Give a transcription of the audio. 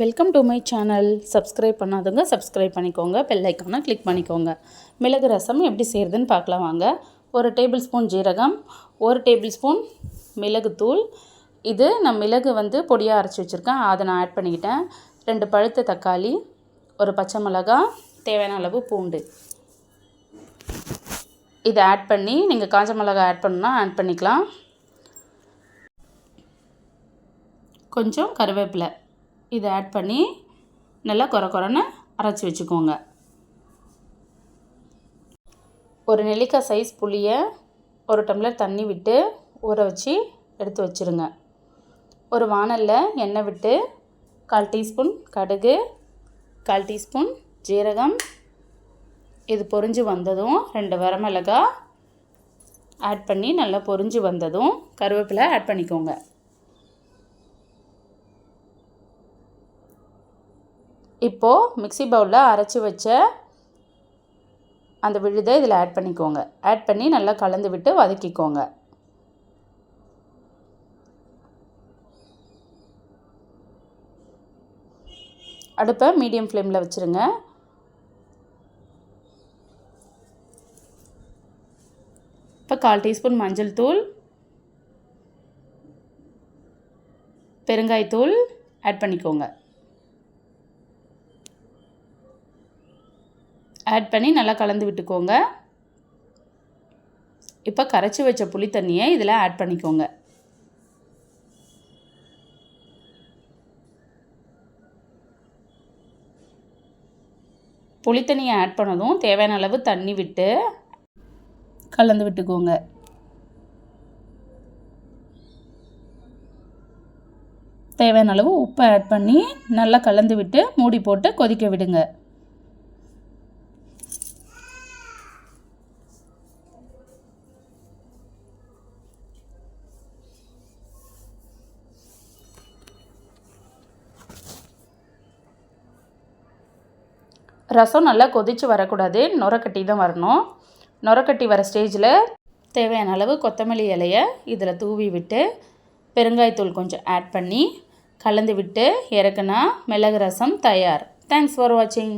Welcome to my channel subscribe பண்ணாதவங்க subscribe பண்ணிக்கோங்க. பெல்லைக்கானை கிளிக் பண்ணிக்கோங்க. மிளகு ரசம் எப்படி செய்கிறதுன்னு பார்க்கலாம் வாங்க. ஒரு டேபிள் ஸ்பூன் ஜீரகம் ஒரு டேபிள் ஸ்பூன் மிளகுத்தூள் இது நான் மிளகு வந்து பொடியாக அரைச்சி வச்சுருக்கேன். அதை நான் ஆட் பண்ணிக்கிட்டேன். ரெண்டு பழுத்த தக்காளி ஒரு பச்சை மிளகாய் தேவையான அளவு பூண்டு. இதை ஆட் பண்ணி நீங்கள் காஞ்ச மிளகாய் ஆட் பண்ணால் ஆட் பண்ணிக்கலாம். கொஞ்சம் கருவேப்பிலை. இதை ஆட் பண்ணி நல்லா குறை குறைன்னு அரைச்சி வச்சுக்கோங்க. ஒரு நெல்லிக்காய் சைஸ் புளியை ஒரு டம்ளர் தண்ணி விட்டு ஊற வச்சு எடுத்து வச்சுருங்க. ஒரு வானலில் எண்ணெய் விட்டு கால் டீஸ்பூன் கடுகு கால் டீஸ்பூன் ஜீரகம். இது பொரிஞ்சு வந்ததும் ரெண்டு வரமிளகாய் ஆட் பண்ணி நல்லா பொரிஞ்சு வந்ததும் கருவேப்பிலை ஆட் பண்ணிக்கோங்க. இப்போது மிக்சி பவுலில் அரைச்சி வச்ச அந்த விழுதை இதில் ஆட் பண்ணிக்கோங்க. ஆட் பண்ணி நல்லா கலந்து விட்டு வதக்கிக்கோங்க. அடுப்பை மீடியம் ஃப்ளேமில் வச்சுருங்க. இப்போ கால் டீஸ்பூன் மஞ்சள் தூள் பெருங்காய்த்தூள் ஆட் பண்ணிக்கோங்க. ஆட் பண்ணி நல்லா கலந்து விட்டுக்கோங்க. இப்போ கரைச்சி வச்ச புளி தண்ணியை இதில் ஆட் பண்ணிக்கோங்க. புளி தண்ணியை ஆட் பண்ணதும் தேவையான அளவு தண்ணி விட்டு கலந்து விட்டுக்கோங்க. தேவையான அளவு உப்பை ஆட் பண்ணி நல்லா கலந்து விட்டு மூடி போட்டு கொதிக்க விடுங்க. ரசம் நல்லா கொதித்து வரக்கூடாது. நுரக்கட்டி தான் வரணும். நுரக்கட்டி வர ஸ்டேஜில் தேவையான அளவு கொத்தமல்லி இலையை இதில் தூவி விட்டு பெருங்காயத்தூள் கொஞ்சம் ஆட் பண்ணி கலந்து விட்டு இறக்குனா மிளகு ரசம் தயார். தேங்க்ஸ் ஃபார் வாட்சிங்